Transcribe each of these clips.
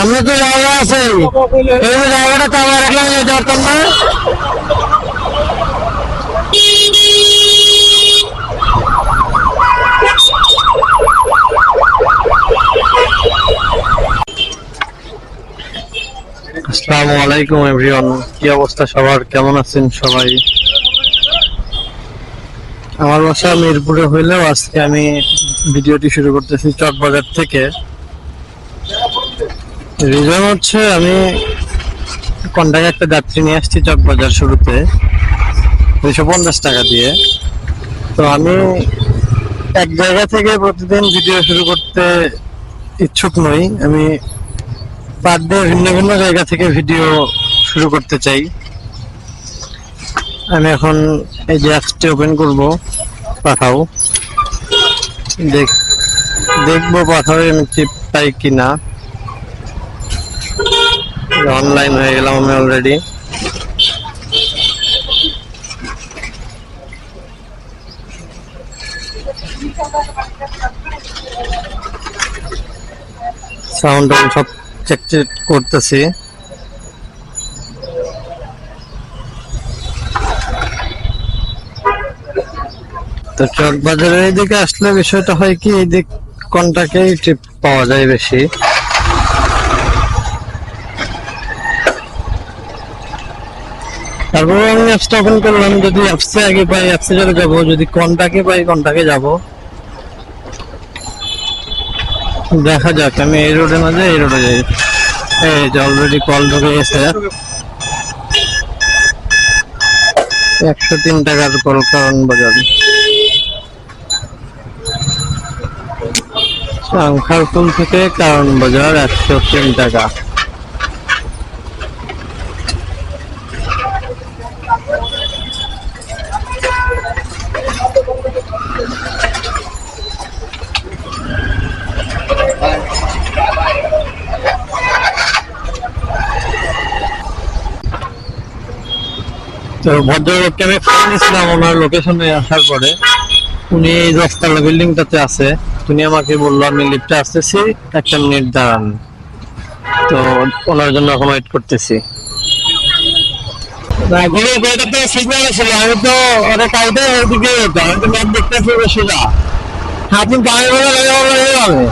আমরা তো জায়গা আছে। এই জায়গাটা না আসসালামু আলাইকুম এভরিওয়ান কি অবস্থা সবার? কেমন আছেন সবাই? আমার বাসা মিরপুরে হইলেও আজকে আমি ভিডিওটি শুরু করতেছি চকবাজার থেকে। রিজন হচ্ছে আমি কন্টাকে একটা যাত্রী নিয়ে আসছি চকবাজার শুরুতে, দুইশো পঞ্চাশ টাকা দিয়ে। তো আমি এক জায়গা থেকে প্রতিদিন ভিডিও শুরু করতে ইচ্ছুক নই। আমি পার ডে ভিন্ন ভিন্ন জায়গা থেকে ভিডিও শুরু করতে চাই। আমি এখন এই যে অ্যাপসটি ওপেন করব, পাঠাও। দেখ দেখব পাঠাও আমি টিপ পাই কিনা। অনলাইন হয়ে গেলাম আমি অলরেডি সাউন্ড সব চেক চেক করতেছি। তো চক বাজারের এইদিকে আসলে বিষয়টা হয় কি, এই দিক কোনটাকেই টিপ পাওয়া যায় বেশি। তারপরে আমি অ্যাপসটা ওপেন করলাম, যদি অ্যাপসে আগে পাই অ্যাপসে চলে যাব। যদি কোনটাকে পাই কোনটাকে যাব। দেখা যাক, আমি এই রোডে না যাই এই রোডে যাই। এই যে অলরেডি কল ঢুকে গেছে। একশো তিন টাকার কল কারণ বাজার। শঙ্খারপুল থেকে কারণ বাজার একশো তিন টাকা। তো ভদ্রলোককে আমি ফোন দিয়েছিলাম ওনার লোকেশনে আসার পরে। উনি দশতলা বিল্ডিংটাতে আছে। উনি আমাকে বলল আমি লিফটে আসতেছি, একটা মিনিট দাঁড়ান। তো ওনার জন্য এখন ওয়েট করতেছি। সিগন্যাল ছিল আমি তো ওটা কাইতে ওদিকে যেতাম আমি তো ম্যাপ দেখতেছি সোজা লাগে বলে যাবে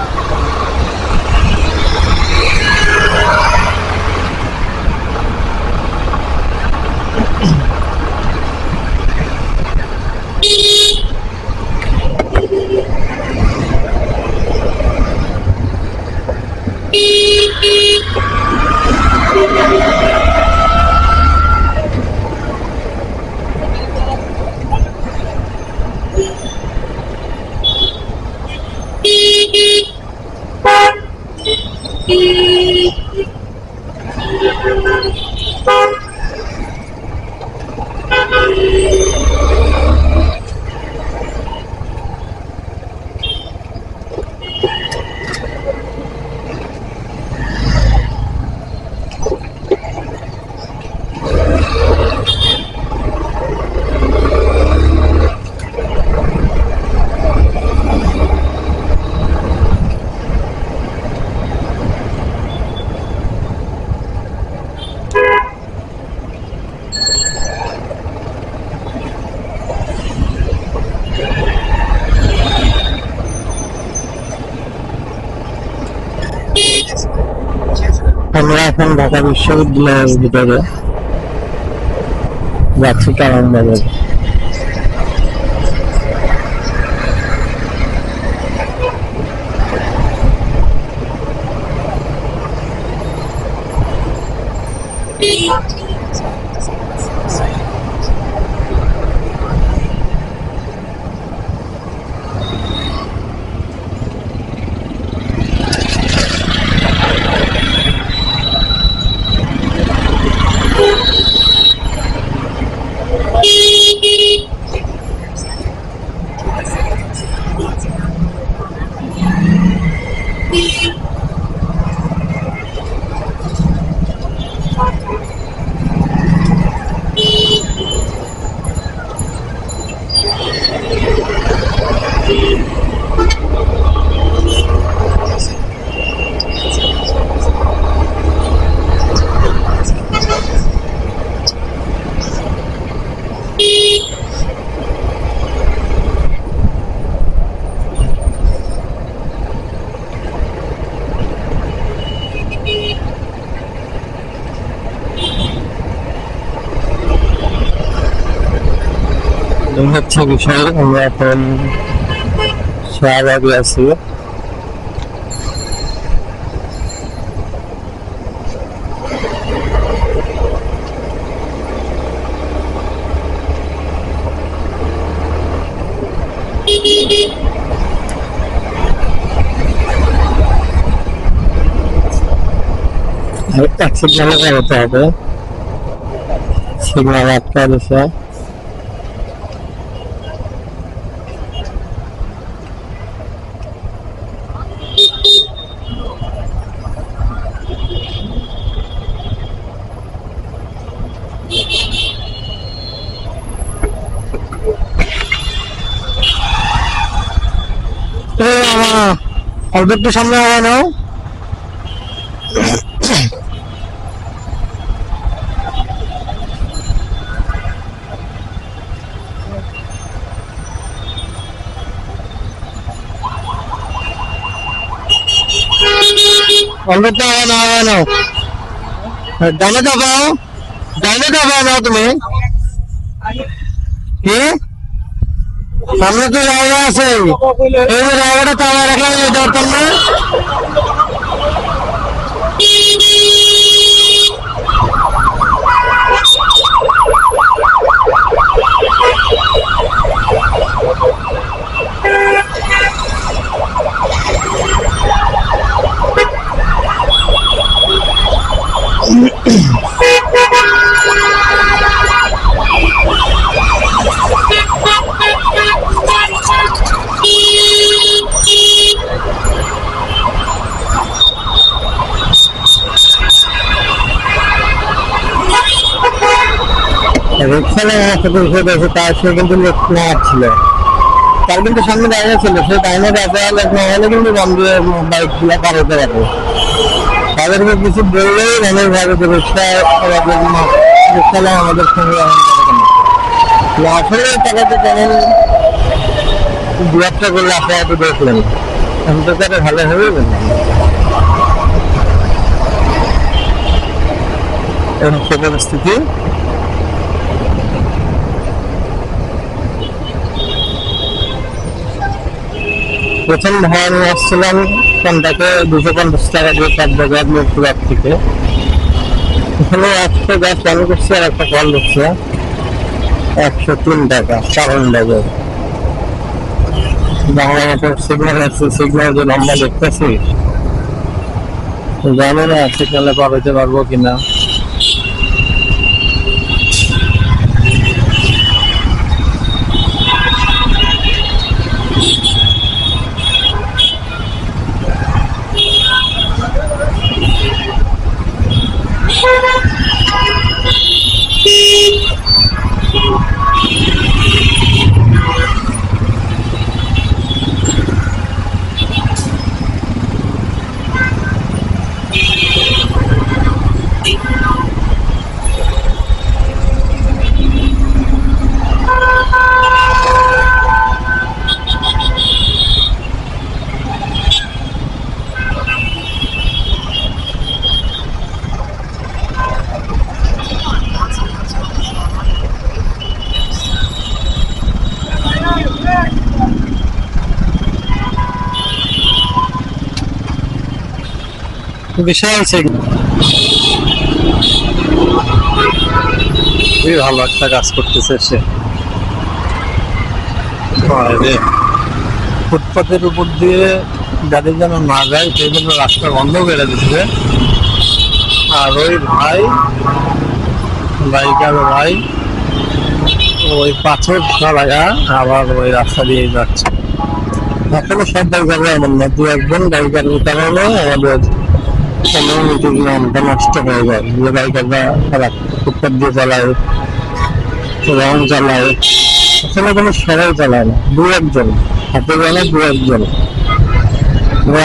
আমরা এখন ঢাকা বিশ্ববিদ্যালয়ের ভিতরে যাচ্ছি কারণ বাজার এই হচ্ছে বিষয় আমরা এখন শাহবাগে আছি এক সিগনালে বেরোতে হবে সিগনাল আটকা দিছে এই আমার অল্প একটু সামনে হবে না অল্প হবে না হবে না ডানে দাবাও ডানে দাবাও না তুমি। কি? সামনে তো জায়গা আছে। এই জায়গাটা তালা আমার রাখলাম এই দরকার না সাথে উঠে তার সে কিন্তু লোক নেওয়া ছিল। তার কিন্তু সামনে দাঁড়িয়ে ছিল সে লোক না হলে কিন্তু বন্ধু বাইকগুলো পার হতে তাদেরকে কিছু বললেই অনেক ভাবে রিক্সা রিক্সালে আমাদের সঙ্গে এমন করে কেন? না আসলে তেমন দু একটা করলে আপনি এত দেখলেন। এখন তো তারা ভালো হবে না। এরকম হচ্ছে প্রথম ভাড়া নিয়ে আসছিলাম কোনটাকে দুশো পঞ্চাশ টাকা দিয়ে চার বাজার মুখপুরার থেকে। এখানে একটা গাছ চালু করছে আর একটা কল দিচ্ছে। একশো তিন টাকা কারণ বাজার। বাংলা মোটর আছে সিগন্যাল যে লম্বা দেখতেছি জানি না পার হইতে পারব কিনা। বিশাল সিগন্যাল খুবই ভালো একটা কাজ করতেছে সে। ফুটপাতের উপর দিয়ে গাড়ি যেন না যায়, সেই জন্য রাস্তা বন্ধ করে দিচ্ছে। আর ওই ভাই, বাইকার ভাই, ওই পাথর চালায়া আবার ওই রাস্তা দিয়ে যাচ্ছে। আসলে সব বাইকাররা এমন না, দু একজন বাইকার কারণে আমাদের কমিউনিটির নামটা নষ্ট হয়ে যায়। যে বাইকাররা খারাপ। ফুটপাত দিয়ে চালায় রং চালায় আসলে কোনো সবাই চালায় না, দু একজন। হাতে গেলে দু একজন।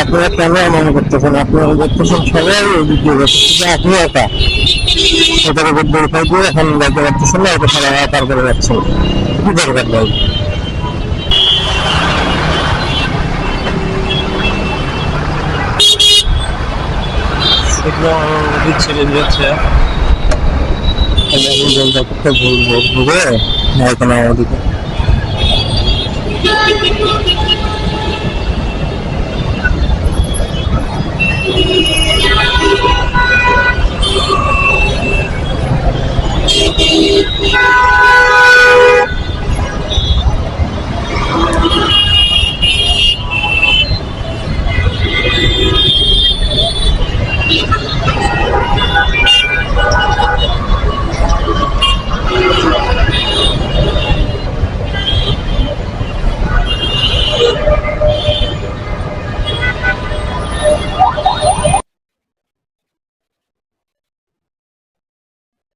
আপনারা কেন মনে করতেছেন? আপনারা দেখতেছেন সবাই দিয়ে যাচ্ছে আপনি একা। এটার উপর দরকার দিয়ে এখন যাইতে পারতেছেন না এটা সবাই পার করে যাচ্ছেন। কি দরকার নেই দিচ্ছে দিচ্ছে ভুলবো ভুলবো না আমাদেরকে Yeah.